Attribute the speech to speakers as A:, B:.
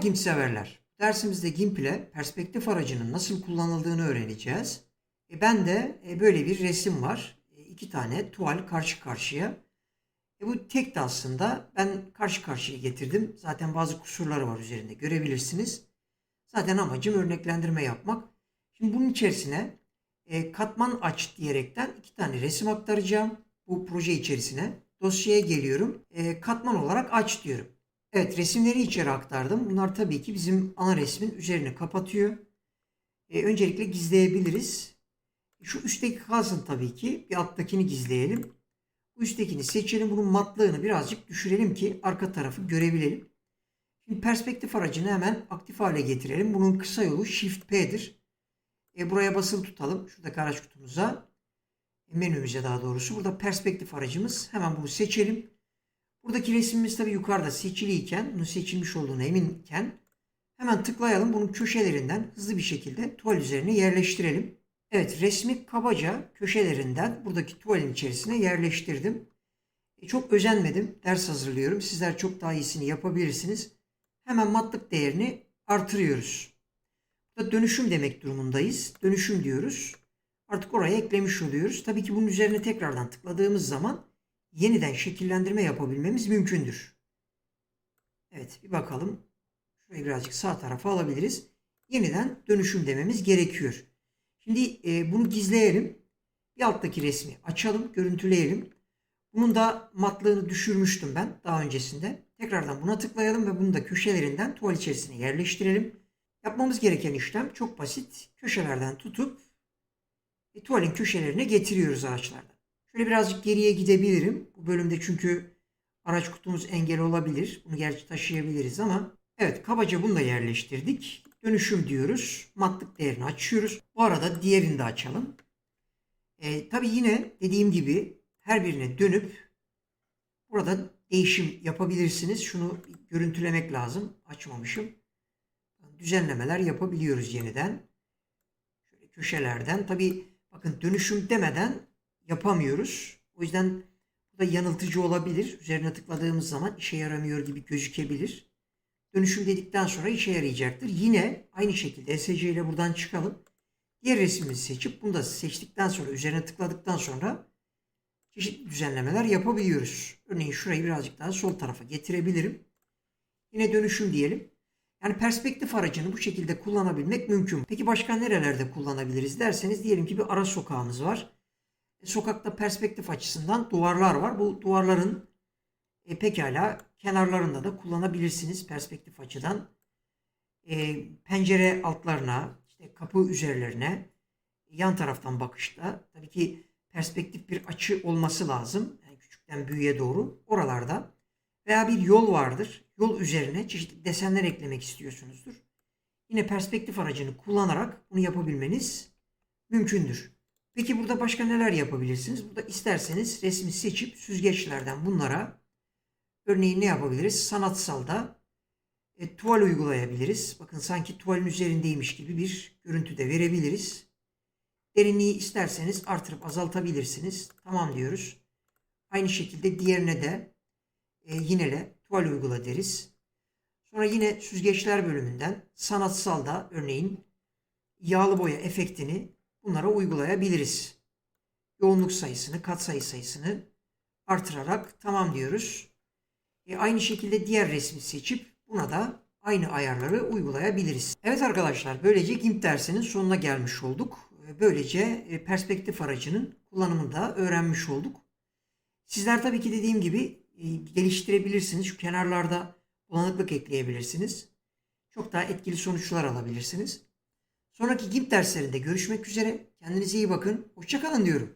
A: GIMP severler. Dersimizde GIMP ile perspektif aracının nasıl kullanıldığını öğreneceğiz. E, ben de e, böyle bir resim var. E, iki tane tuval karşı karşıya. E, bu tek de aslında ben karşı karşıya getirdim. Zaten bazı kusurları var üzerinde görebilirsiniz. Zaten amacım örneklendirme yapmak. Şimdi bunun içerisine e, katman aç diyerekten iki tane resim aktaracağım. Bu proje içerisine. Dosyaya geliyorum. E, katman olarak aç diyorum. Evet resimleri içeri aktardım. Bunlar tabii ki bizim ana resmin üzerini kapatıyor. E, öncelikle gizleyebiliriz. Şu üstteki kalsın tabii ki. Bir alttakini gizleyelim. Üsttekini seçelim. Bunun matlığını birazcık düşürelim ki arka tarafı görebilelim. Şimdi perspektif aracını hemen aktif hale getirelim. Bunun kısa yolu Shift P'dir. E, buraya basılı tutalım. Şuradaki araç kutumuza. E, menümüze daha doğrusu. Burada perspektif aracımız. Hemen bunu seçelim. Buradaki resmimiz tabii yukarıda seçiliyken, bunun seçilmiş olduğuna eminken hemen tıklayalım. Bunun köşelerinden hızlı bir şekilde tuval üzerine yerleştirelim. Evet resmi kabaca köşelerinden buradaki tuvalin içerisine yerleştirdim. E, çok özenmedim. Ders hazırlıyorum. Sizler çok daha iyisini yapabilirsiniz. Hemen matlık değerini artırıyoruz. Burada dönüşüm demek durumundayız. Dönüşüm diyoruz. Artık oraya eklemiş oluyoruz. Tabii ki bunun üzerine tekrardan tıkladığımız zaman yeniden şekillendirme yapabilmemiz mümkündür. Evet bir bakalım. Şurayı birazcık sağ tarafa alabiliriz. Yeniden dönüşüm dememiz gerekiyor. Şimdi e, bunu gizleyelim. Bir alttaki resmi açalım, görüntüleyelim. Bunun da matlığını düşürmüştüm ben daha öncesinde. Tekrardan buna tıklayalım ve bunu da köşelerinden tuval içerisine yerleştirelim. Yapmamız gereken işlem çok basit. Köşelerden tutup e, tuvalin köşelerine getiriyoruz araçlardan. Şöyle birazcık geriye gidebilirim. Bu bölümde çünkü araç kutumuz engel olabilir. Bunu gerçi taşıyabiliriz ama evet kabaca bunu da yerleştirdik. Dönüşüm diyoruz. Matlık değerini açıyoruz. Bu arada diğerini de açalım. E, tabii yine dediğim gibi her birine dönüp burada değişim yapabilirsiniz. Şunu görüntülemek lazım. Açmamışım. Düzenlemeler yapabiliyoruz yeniden. Şöyle köşelerden. Tabii bakın dönüşüm demeden yapamıyoruz. O yüzden bu da yanıltıcı olabilir. Üzerine tıkladığımız zaman işe yaramıyor gibi gözükebilir. Dönüşüm dedikten sonra işe yarayacaktır. Yine aynı şekilde SC ile buradan çıkalım. Diğer resmimizi seçip bunu da seçtikten sonra üzerine tıkladıktan sonra çeşitli düzenlemeler yapabiliyoruz. Örneğin şurayı birazcık daha sol tarafa getirebilirim. Yine dönüşüm diyelim. Yani perspektif aracını bu şekilde kullanabilmek mümkün. Peki başka nerelerde kullanabiliriz derseniz diyelim ki bir ara sokağımız var. Sokakta perspektif açısından duvarlar var. Bu duvarların e, pekala kenarlarında da kullanabilirsiniz perspektif açıdan. E, pencere altlarına, işte kapı üzerlerine, yan taraftan bakışta tabii ki perspektif bir açı olması lazım. Yani küçükten büyüğe doğru oralarda veya bir yol vardır. Yol üzerine çeşitli desenler eklemek istiyorsunuzdur. Yine perspektif aracını kullanarak bunu yapabilmeniz mümkündür. Peki burada başka neler yapabilirsiniz? Burada isterseniz resmi seçip süzgeçlerden bunlara örneğin ne yapabiliriz? Sanatsalda e, tuval uygulayabiliriz. Bakın sanki tuvalin üzerindeymiş gibi bir görüntü de verebiliriz. Derinliği isterseniz artırıp azaltabilirsiniz. Tamam diyoruz. Aynı şekilde diğerine de e, yinele tuval uygula deriz. Sonra yine süzgeçler bölümünden sanatsalda örneğin yağlı boya efektini bunlara uygulayabiliriz. Yoğunluk sayısını, katsayı sayısını artırarak tamam diyoruz. E, aynı şekilde diğer resmi seçip buna da aynı ayarları uygulayabiliriz. Evet arkadaşlar böylece GIMP dersinin sonuna gelmiş olduk. E, böylece e, perspektif aracının kullanımını da öğrenmiş olduk. Sizler tabii ki dediğim gibi e, geliştirebilirsiniz. Şu kenarlarda bulanıklık ekleyebilirsiniz. Çok daha etkili sonuçlar alabilirsiniz. Sonraki GIMP derslerinde görüşmek üzere. Kendinize iyi bakın. Hoşçakalın diyorum.